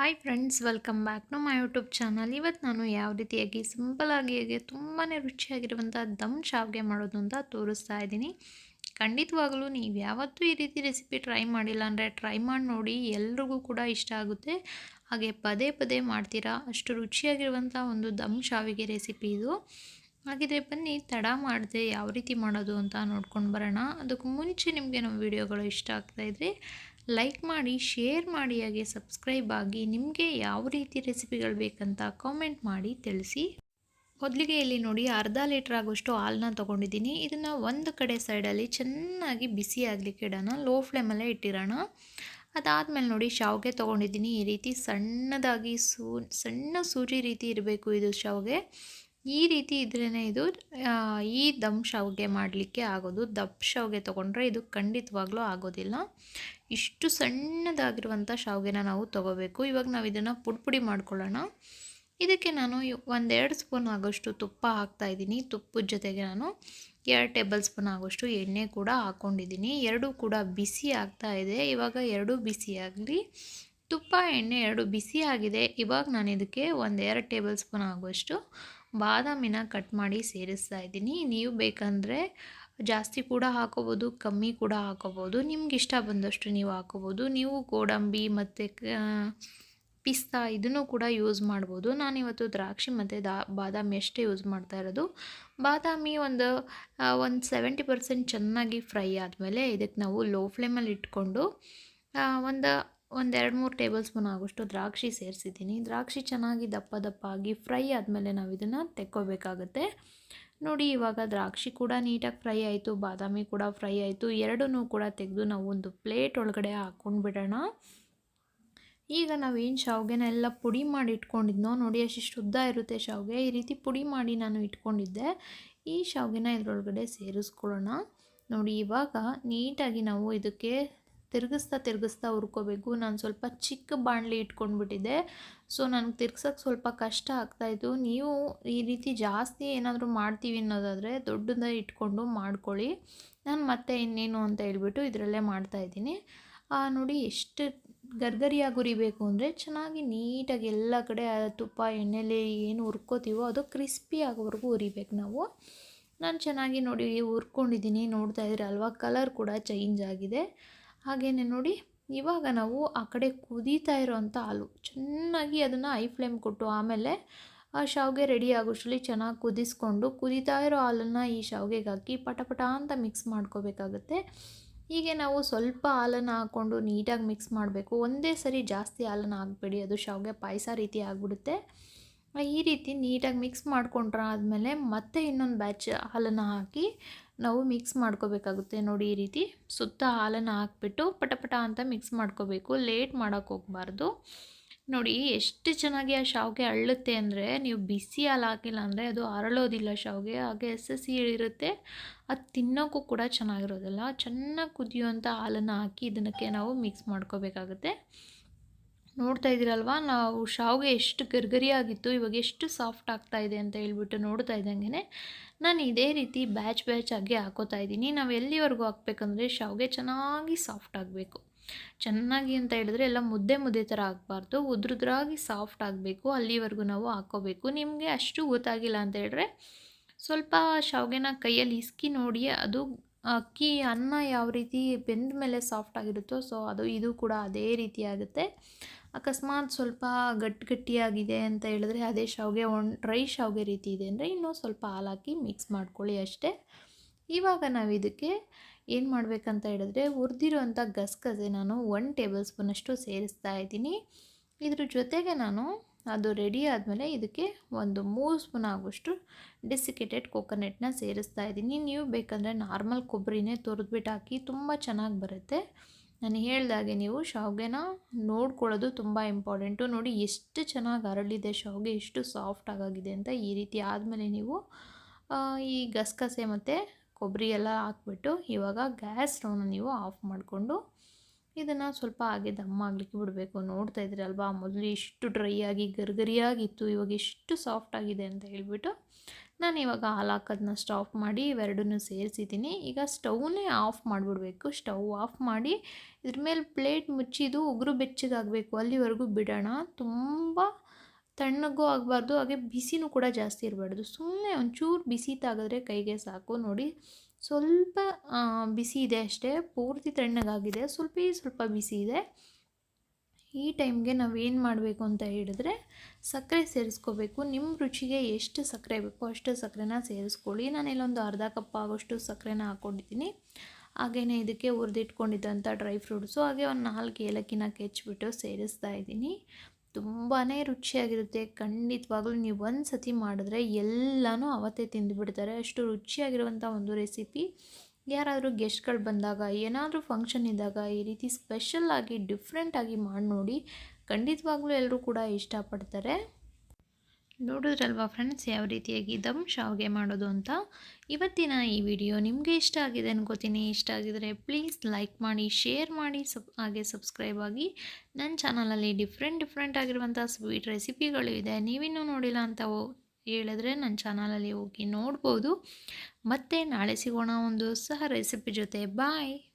Hi friends welcome back to YouTube channel ಇವತ್ತು ನಾನು ಯಾವ ರೀತಿಯಾಗಿ ಸಿಂಪಲಾಗಿ ಹೇಗೆ ತುಂಬಾ ರುಚಿಯಾಗಿರುವಂಥ ದಮ್ ಶಾವಿಗೆ ಮಾಡೋದು ಅಂತ ತೋರಿಸ್ತಾ ಇದ್ದೀನಿ. ಖಂಡಿತವಾಗಲೂ ನೀವು ಯಾವತ್ತೂ ಈ ರೀತಿ ರೆಸಿಪಿ ಟ್ರೈ ಮಾಡಿಲ್ಲ ಅಂದರೆ ಟ್ರೈ ಮಾಡಿ ನೋಡಿ, ಎಲ್ರಿಗೂ ಕೂಡ ಇಷ್ಟ ಆಗುತ್ತೆ. ಹಾಗೆ ಪದೇ ಪದೇ ಮಾಡ್ತೀರಾ, ಅಷ್ಟು ರುಚಿಯಾಗಿರುವಂಥ ಒಂದು ದಮ್ ಶಾವಿಗೆ ರೆಸಿಪಿ ಇದು. ಹಾಗಿದ್ರೆ ಬನ್ನಿ, ತಡ ಮಾಡದೆ ಯಾವ ರೀತಿ ಮಾಡೋದು ಅಂತ ನೋಡ್ಕೊಂಡು ಬರೋಣ. ಅದಕ್ಕೂ ಮುಂಚೆ ನಿಮಗೆ ನಮ್ಮ ವಿಡಿಯೋಗಳು ಇಷ್ಟ ಆಗ್ತಾಯಿದ್ರೆ ಲೈಕ್ ಮಾಡಿ ಶೇರ್ ಮಾಡಿ, ಹಾಗೆ ಸಬ್ಸ್ಕ್ರೈಬ್ ಆಗಿ ನಿಮಗೆ ಯಾವ ರೀತಿ ರೆಸಿಪಿಗಳು ಬೇಕಂತ ಕಾಮೆಂಟ್ ಮಾಡಿ ತಿಳಿಸಿ. ಮೊದಲಿಗೆ ಇಲ್ಲಿ ನೋಡಿ ಅರ್ಧ ಲೀಟ್ರ್ ಆಗೋಷ್ಟು ಹಾಲನ್ನ ತೊಗೊಂಡಿದ್ದೀನಿ. ಇದನ್ನು ಒಂದು ಕಡೆ ಸೈಡಲ್ಲಿ ಚೆನ್ನಾಗಿ ಬಿಸಿ ಆಗಲಿಕ್ಕೆ ಇಡೋಣ. ಲೋ ಫ್ಲೇಮಲ್ಲೇ ಇಟ್ಟಿರೋಣ. ಅದಾದಮೇಲೆ ನೋಡಿ ಶಾವಿಗೆ ತೊಗೊಂಡಿದ್ದೀನಿ. ಈ ರೀತಿ ಸಣ್ಣದಾಗಿ ಸೂ, ಸಣ್ಣ ಸೂಜಿ ರೀತಿ ಇರಬೇಕು ಇದು ಶಾವಿಗೆ. ಈ ರೀತಿ ಇದ್ರೇ ಇದು ಈ ದಮ್ ಶಾವಿಗೆ ಮಾಡಲಿಕ್ಕೆ ಆಗೋದು. ದಪ್ಪ ಶಾವಿಗೆ ತೊಗೊಂಡ್ರೆ ಇದು ಖಂಡಿತವಾಗ್ಲೂ ಆಗೋದಿಲ್ಲ. ಇಷ್ಟು ಸಣ್ಣದಾಗಿರುವಂಥ ಶಾವಿಗೆನ ನಾವು ತೊಗೋಬೇಕು. ಇವಾಗ ನಾವು ಇದನ್ನು ಪುಡಿ ಪುಡಿ ಮಾಡ್ಕೊಳ್ಳೋಣ. ಇದಕ್ಕೆ ನಾನು ಒಂದೆರಡು ಸ್ಪೂನ್ ಆಗೋಷ್ಟು ತುಪ್ಪ ಹಾಕ್ತಾಯಿದ್ದೀನಿ ತುಪ್ಪದ ಜೊತೆಗೆ ನಾನು ಎರಡು ಟೇಬಲ್ ಸ್ಪೂನ್ ಆಗೋಷ್ಟು ಎಣ್ಣೆ ಕೂಡ ಹಾಕ್ಕೊಂಡಿದ್ದೀನಿ. ಎರಡೂ ಕೂಡ ಬಿಸಿ ಆಗ್ತಾ ಇದೆ. ಇವಾಗ ಎರಡೂ ಬಿಸಿ ಆಗಲಿ. ತುಪ್ಪ, ಎಣ್ಣೆ ಎರಡು ಬಿಸಿ ಆಗಿದೆ. ಇವಾಗ ನಾನು ಇದಕ್ಕೆ ಒಂದು ಎರಡು ಟೇಬಲ್ ಸ್ಪೂನ್ ಆಗುವಷ್ಟು ಬಾದಾಮಿನ ಕಟ್ ಮಾಡಿ ಸೇರಿಸ್ತಾ ಇದ್ದೀನಿ. ನೀವು ಬೇಕಂದರೆ ಜಾಸ್ತಿ ಕೂಡ ಹಾಕೋಬೋದು, ಕಮ್ಮಿ ಕೂಡ ಹಾಕೋಬೋದು. ನಿಮ್ಗೆ ಇಷ್ಟ ಬಂದಷ್ಟು ನೀವು ಹಾಕೋಬೋದು. ನೀವು ಗೋಡಂಬಿ ಮತ್ತು ಪಿಸ್ತಾ ಇದನ್ನು ಕೂಡ ಯೂಸ್ ಮಾಡ್ಬೋದು. ನಾನಿವತ್ತು ದ್ರಾಕ್ಷಿ ಮತ್ತು ದಾ, ಬಾದಾಮಿ ಅಷ್ಟೇ ಯೂಸ್ ಮಾಡ್ತಾ ಇರೋದು. ಬಾದಾಮಿ ಒಂದು ಒಂದು ಸೆವೆಂಟಿ ಪರ್ಸೆಂಟ್ ಚೆನ್ನಾಗಿ ಫ್ರೈ ಆದಮೇಲೆ ಇದಕ್ಕೆ ನಾವು ಲೋ ಫ್ಲೇಮಲ್ಲಿ ಇಟ್ಕೊಂಡು ಒಂದು ಒಂದು ಎರಡು ಮೂರು ಟೇಬಲ್ ಸ್ಪೂನ್ ಆಗೋಷ್ಟು ದ್ರಾಕ್ಷಿ ಸೇರಿಸಿದ್ದೀನಿ. ದ್ರಾಕ್ಷಿ ಚೆನ್ನಾಗಿ ದಪ್ಪ ದಪ್ಪ ಆಗಿ ಫ್ರೈ ಆದಮೇಲೆ ನಾವು ಇದನ್ನು ತೆಕ್ಕೋಬೇಕಾಗತ್ತೆ. ನೋಡಿ, ಇವಾಗ ದ್ರಾಕ್ಷಿ ಕೂಡ ನೀಟಾಗಿ ಫ್ರೈ ಆಯಿತು, ಬಾದಾಮಿ ಕೂಡ ಫ್ರೈ ಆಯಿತು. ಎರಡನ್ನೂ ಕೂಡ ತೆಗೆದು ನಾವು ಒಂದು ಪ್ಲೇಟ್ ಒಳಗಡೆ ಹಾಕ್ಕೊಂಡು ಬಿಡೋಣ. ಈಗ ನಾವೇನು ಶಾವಿಗೆನ ಎಲ್ಲ ಪುಡಿ ಮಾಡಿ ಇಟ್ಕೊಂಡಿದ್ನೋ, ನೋಡಿ ಅಷ್ಟು ಉದ್ದ ಇರುತ್ತೆ ಶಾವಿಗೆ. ಈ ರೀತಿ ಪುಡಿ ಮಾಡಿ ನಾನು ಇಟ್ಕೊಂಡಿದ್ದೆ. ಈ ಶಾವಿಗೆನ ಇದರೊಳಗಡೆ ಸೇರಿಸ್ಕೊಳ್ಳೋಣ. ನೋಡಿ, ಇವಾಗ ನೀಟಾಗಿ ನಾವು ಇದಕ್ಕೆ ತಿರುಗಿಸ್ತಾ ತಿರುಗಿಸ್ತಾ ಹುರ್ಕೋಬೇಕು. ನಾನು ಸ್ವಲ್ಪ ಚಿಕ್ಕ ಬಾಣಲಿ ಇಟ್ಕೊಂಡ್ಬಿಟ್ಟಿದ್ದೆ. ಸೊ, ನನಗೆ ತಿರ್ಗ್ಸೋಕ್ಕೆ ಸ್ವಲ್ಪ ಕಷ್ಟ ಆಗ್ತಾಯಿತ್ತು ನೀವು ಈ ರೀತಿ ಜಾಸ್ತಿ ಏನಾದರೂ ಮಾಡ್ತೀವಿ ಅನ್ನೋದಾದರೆ ದೊಡ್ಡದ ಇಟ್ಕೊಂಡು ಮಾಡ್ಕೊಳ್ಳಿ. ನಾನು ಮತ್ತೆ ಇನ್ನೇನು ಅಂತ ಹೇಳ್ಬಿಟ್ಟು ಇದರಲ್ಲೇ ಮಾಡ್ತಾಯಿದ್ದೀನಿ ನೋಡಿ ಎಷ್ಟು ಗರ್ಗರಿಯಾಗಿ ಹುರಿಬೇಕು ಅಂದರೆ ಚೆನ್ನಾಗಿ ನೀಟಾಗಿ ಎಲ್ಲ ಕಡೆ ತುಪ್ಪ, ಎಣ್ಣೆಲಿ ಏನು ಹುರ್ಕೋತೀವೋ ಅದು ಕ್ರಿಸ್ಪಿ ಆಗೋವರೆಗೂ ಹುರಿಬೇಕು ನಾವು. ನಾನು ಚೆನ್ನಾಗಿ ನೋಡಿ ಹುರ್ಕೊಂಡಿದ್ದೀನಿ. ನೋಡ್ತಾ ಇದ್ರೆ ಅಲ್ವಾ? ಕಲರ್ ಕೂಡ ಚೇಂಜ್ ಆಗಿದೆ. ಹಾಗೆಯೇ ನೋಡಿ, ಇವಾಗ ನಾವು ಆ ಕಡೆ ಕುದೀತಾ ಇರೋವಂಥ ಹಾಲು. ಚೆನ್ನಾಗಿ ಅದನ್ನು ಐ ಫ್ಲೇಮ್ ಕೊಟ್ಟು ಆಮೇಲೆ ಆ ಶಾವಿಗೆ ರೆಡಿ ಆಗೋಷ್ಟರಲ್ಲಿ ಚೆನ್ನಾಗಿ ಕುದಿಸ್ಕೊಂಡು ಕುದೀತಾ ಇರೋ ಹಾಲನ್ನು ಈ ಶಾವಿಗೆಗೆ ಹಾಕಿ ಪಟಪಟ ಪಟ ಅಂತ ಮಿಕ್ಸ್ ಮಾಡ್ಕೋಬೇಕಾಗತ್ತೆ. ಹೀಗೆ ನಾವು ಸ್ವಲ್ಪ ಹಾಲನ್ನು ಹಾಕ್ಕೊಂಡು ನೀಟಾಗಿ ಮಿಕ್ಸ್ ಮಾಡಬೇಕು. ಒಂದೇ ಸರಿ ಜಾಸ್ತಿ ಹಾಲನ್ನು ಹಾಕ್ಬೇಡಿ. ಅದು ಶಾವಿಗೆ ಪಾಯಸ ರೀತಿ ಆಗಿಬಿಡುತ್ತೆ. ಈ ರೀತಿ ನೀಟಾಗಿ ಮಿಕ್ಸ್ ಮಾಡ್ಕೊಂಡ್ರೆ ಆದಮೇಲೆ ಮತ್ತೆ ಇನ್ನೊಂದು ಬ್ಯಾಚ್ ಹಾಲನ್ನು ಹಾಕಿ ನಾವು ಮಿಕ್ಸ್ ಮಾಡ್ಕೋಬೇಕಾಗುತ್ತೆ. ನೋಡಿ, ಈ ರೀತಿ ಸುತ್ತ ಹಾಲನ್ನು ಹಾಕ್ಬಿಟ್ಟು ಪಟಪಟ ಅಂತ ಮಿಕ್ಸ್ ಮಾಡ್ಕೋಬೇಕು. ಲೇಟ್ ಮಾಡೋಕ್ಕೆ ಹೋಗಬಾರ್ದು. ನೋಡಿ, ಎಷ್ಟು ಚೆನ್ನಾಗಿ ಆ ಶಾವಿಗೆ ಅಳ್ಳುತ್ತೆ ಅಂದರೆ, ನೀವು ಬಿಸಿ ಹಾಲು ಹಾಕಿಲ್ಲ ಅಂದರೆ ಅದು ಅರಳೋದಿಲ್ಲ ಶಾವಿಗೆ. ಹಾಗೆ ಎಸ್ ಇರುತ್ತೆ ಅದು ತಿನ್ನೋಕ್ಕೂ ಕೂಡ ಚೆನ್ನಾಗಿರೋದಿಲ್ಲ. ಚೆನ್ನಾಗಿ ಕುದಿಯುವಂಥ ಹಾಲನ್ನು ಹಾಕಿ ಇದಕ್ಕೆ ನಾವು ಮಿಕ್ಸ್ ಮಾಡ್ಕೋಬೇಕಾಗುತ್ತೆ. ನೋಡ್ತಾ ಇದ್ದೀರಲ್ವಾ? ನಾವು ಶಾವಿಗೆ ಎಷ್ಟು ಗರ್ಗರಿಯಾಗಿತ್ತು ಇವಾಗ ಎಷ್ಟು ಸಾಫ್ಟ್ ಆಗ್ತಾ ಇದೆ ಅಂತ ಹೇಳ್ಬಿಟ್ಟು ನೋಡ್ತಾ ಇದ್ದಂಗೆ ನಾನು ಇದೇ ರೀತಿ ಬ್ಯಾಚ್ ಬ್ಯಾಚ್ ಆಗಿ ಹಾಕೋತಾ ಇದ್ದೀನಿ. ನಾವು ಎಲ್ಲಿವರೆಗೂ ಹಾಕ್ಬೇಕಂದ್ರೆ ಶಾವಿಗೆ ಚೆನ್ನಾಗಿ ಸಾಫ್ಟ್ ಆಗಬೇಕು. ಚೆನ್ನಾಗಿ ಅಂತ ಹೇಳಿದ್ರೆ ಎಲ್ಲ ಮುದ್ದೆ ಮುದ್ದೆ ಥರ ಆಗಬಾರ್ದು. ಉದ್ರುದ್ರಾಗಿ ಸಾಫ್ಟ್ ಆಗಬೇಕು. ಅಲ್ಲಿವರೆಗೂ ನಾವು ಹಾಕೋಬೇಕು. ನಿಮಗೆ ಅಷ್ಟು ಗೊತ್ತಾಗಿಲ್ಲ ಅಂತ ಹೇಳಿದ್ರೆ ಸ್ವಲ್ಪ ಶಾವಿಗೆನ ಕೈಯಲ್ಲಿ ಇಸ್ಕಿ ನೋಡಿ, ಅದು ಅಕ್ಕಿ, ಅನ್ನ ಯಾವ ರೀತಿ ಬೆಂದ ಮೇಲೆ ಸಾಫ್ಟ್ ಆಗಿರುತ್ತೋ, ಸೊ ಅದು, ಇದು ಕೂಡ ಅದೇ ರೀತಿ ಆಗುತ್ತೆ. ಅಕಸ್ಮಾತ್ ಸ್ವಲ್ಪ ಗಟ್ಟಿ ಗಟ್ಟಿಯಾಗಿದೆ ಅಂತ ಹೇಳಿದ್ರೆ ಅದೇ ಶಾವಿಗೆ ಒಣ, ಡ್ರೈ ಶಾವಿಗೆ ರೀತಿ ಇದೆ ಅಂದರೆ ಇನ್ನೂ ಸ್ವಲ್ಪ ಹಾಲಾಕಿ ಮಿಕ್ಸ್ ಮಾಡ್ಕೊಳ್ಳಿ ಅಷ್ಟೇ. ಇವಾಗ ನಾವು ಇದಕ್ಕೆ ಏನು ಮಾಡಬೇಕಂತ ಹೇಳಿದ್ರೆ ಹುರಿದಿರುವಂಥ ಗಸಗಸೆ ನಾನು ಒನ್ ಟೇಬಲ್ ಸ್ಪೂನಷ್ಟು ಸೇರಿಸ್ತಾ ಇದ್ದೀನಿ. ಇದ್ರ ಜೊತೆಗೆ ನಾನು ಅದು ರೆಡಿ ಆದಮೇಲೆ ಇದಕ್ಕೆ ಒಂದು ಮೂರು ಸ್ಪೂನ್ ಆಗುವಷ್ಟು ಡೆಸಿಕೇಟೆಡ್ ಕೊಕೊನೆಟ್ನ ಸೇರಿಸ್ತಾ ಇದ್ದೀನಿ. ನೀವು ಬೇಕಂದರೆ ನಾರ್ಮಲ್ ಕೊಬ್ಬರಿನೇ ತೊರೆದ್ಬಿಟ್ಟು ಹಾಕಿ ತುಂಬ ಚೆನ್ನಾಗಿ ಬರುತ್ತೆ. ನಾನು ಹೇಳ್ದಾಗೆ ನೀವು ಶಾವಿಗೆನ ನೋಡ್ಕೊಳ್ಳೋದು ತುಂಬ ಇಂಪಾರ್ಟೆಂಟು. ನೋಡಿ ಎಷ್ಟು ಚೆನ್ನಾಗಿ ಅರಳಿದೆ ಶಾವಿಗೆ, ಎಷ್ಟು ಸಾಫ್ಟ್ ಆಗಾಗಿದೆ ಅಂತ ಈ ರೀತಿ ಆದಮೇಲೆ ನೀವು ಈ ಗಸಗಸೆ ಮತ್ತು ಕೊಬ್ಬರಿ ಎಲ್ಲ ಹಾಕ್ಬಿಟ್ಟು ಇವಾಗ ಗ್ಯಾಸ್ ಸ್ಟವ್ನ ನೀವು ಆಫ್ ಮಾಡಿಕೊಂಡು ಇದನ್ನು ಸ್ವಲ್ಪ ಹಾಗೆ ದಮ್ಮ ಆಗಲಿಕ್ಕೆ ಬಿಡಬೇಕು. ನೋಡ್ತಾ ಇದ್ದೀರಲ್ವಾ ಮೊದಲು ಎಷ್ಟು ಡ್ರೈ ಆಗಿ, ಗರ್ಗರಿಯಾಗಿತ್ತು. ಇವಾಗ ಎಷ್ಟು ಸಾಫ್ಟ್ ಆಗಿದೆ ಅಂತ ಹೇಳ್ಬಿಟ್ಟು ನಾನು ಇವಾಗ ಹಾಲು ಹಾಕೋದನ್ನ ಸ್ಟಾಪ್ ಮಾಡಿ ಇವೆರಡನ್ನೂ ಸೇರಿಸಿದ್ದೀನಿ. ಈಗ ಸ್ಟವ್ನೇ ಆಫ್ ಮಾಡಿಬಿಡ್ಬೇಕು. ಸ್ಟವ್ ಆಫ್ ಮಾಡಿ ಇದ್ರ ಮೇಲೆ ಪ್ಲೇಟ್ ಮುಚ್ಚಿದು ಉಗುರು ಬೆಚ್ಚಗಾಗಬೇಕು. ಅಲ್ಲಿವರೆಗೂ ಬಿಡೋಣ. ತುಂಬ ತಣ್ಣಗೂ ಆಗಬಾರ್ದು. ಹಾಗೆ ಬಿಸಿನೂ ಕೂಡ ಜಾಸ್ತಿ ಇರಬಾರ್ದು. ಸುಮ್ಮನೆ ಒಂಚೂರು ಬಿಸಿ ತಾಗಿದ್ರೆ ಕೈಗೆ ಸಾಕು. ನೋಡಿ ಸ್ವಲ್ಪ ಬಿಸಿ ಇದೆ ಅಷ್ಟೇ, ಪೂರ್ತಿ ತಣ್ಣಗಾಗಿದೆ, ಸ್ವಲ್ಪ ಸ್ವಲ್ಪ ಬಿಸಿ ಇದೆ. ಈ ಟೈಮ್ಗೆ ನಾವೇನು ಮಾಡಬೇಕು ಅಂತ ಹೇಳಿದ್ರೆ, ಸಕ್ಕರೆ ಸೇರಿಸ್ಕೋಬೇಕು. ನಿಮ್ಮ ರುಚಿಗೆ ಎಷ್ಟು ಸಕ್ಕರೆ ಬೇಕೋ ಅಷ್ಟು ಸಕ್ಕರೆನ ಸೇರಿಸ್ಕೊಳ್ಳಿ. ನಾನಿಲ್ಲೊಂದು ಅರ್ಧ ಕಪ್ ಆಗೋಷ್ಟು ಸಕ್ಕರೆನ ಹಾಕ್ಕೊಂಡಿದ್ದೀನಿ. ಹಾಗೆಯೇ ಇದಕ್ಕೆ ಹುರಿದಿಟ್ಕೊಂಡಿದ್ದಂಥ ಡ್ರೈ ಫ್ರೂಟ್ಸು, ಹಾಗೆ ಒಂದು ನಾಲ್ಕು ಏಲಕ್ಕಿನ ಕೆಚ್ಚಿಬಿಟ್ಟು ಸೇರಿಸ್ತಾ ಇದ್ದೀನಿ. ತುಂಬಾ ರುಚಿಯಾಗಿರುತ್ತೆ. ಖಂಡಿತವಾಗ್ಲೂ ನೀವು ಒಂದು ಸತಿ ಮಾಡಿದ್ರೆ ಎಲ್ಲನೂ ಅವತ್ತೇ ತಿಂದುಬಿಡ್ತಾರೆ. ಅಷ್ಟು ರುಚಿಯಾಗಿರುವಂಥ ಒಂದು ರೆಸಿಪಿ. ಯಾರಾದರೂ ಗೆಸ್ಟ್ಗಳು ಬಂದಾಗ, ಏನಾದರೂ ಫಂಕ್ಷನ್ ಇದ್ದಾಗ ಈ ರೀತಿ ಸ್ಪೆಷಲ್ಲಾಗಿ ಡಿಫ್ರೆಂಟಾಗಿ ಮಾಡಿ ನೋಡಿ ಖಂಡಿತವಾಗ್ಲೂ ಎಲ್ಲರೂ ಕೂಡ ಇಷ್ಟಪಡ್ತಾರೆ. ನೋಡಿದ್ರಲ್ವಾ ಫ್ರೆಂಡ್ಸ್ ಯಾವ ರೀತಿಯಾಗಿ ದಮ್ ಶಾವ್ಗೆ ಮಾಡೋದು ಅಂತ? ಇವತ್ತಿನ ಈ ವಿಡಿಯೋ ನಿಮಗೆ ಇಷ್ಟ ಆಗಿದೆ ಅನ್ಕೋತೀನಿ. ಇಷ್ಟ ಆಗಿದರೆ ಪ್ಲೀಸ್ ಲೈಕ್ ಮಾಡಿ, ಶೇರ್ ಮಾಡಿ, ಸಬ್, ಹಾಗೆ ಸಬ್ಸ್ಕ್ರೈಬ್ ಆಗಿ. ನನ್ನ ಚಾನಲಲ್ಲಿ ಡಿಫ್ರೆಂಟ್ ಡಿಫ್ರೆಂಟ್ ಆಗಿರುವಂಥ ಸ್ವೀಟ್ ರೆಸಿಪಿಗಳು ಇದೆ. ನೀವಿನ್ನೂ ನೋಡಿಲ್ಲ ಅಂತ ಹೇಳಿದ್ರೆ ನನ್ನ ಚಾನಲಲ್ಲಿ ಹೋಗಿ ನೋಡ್ಬೋದು. ಮತ್ತೆ ನಾಳೆ ಸಿಗೋಣ ಒಂದು ಸಹ ರೆಸಿಪಿ ಜೊತೆ. ಬಾಯ್!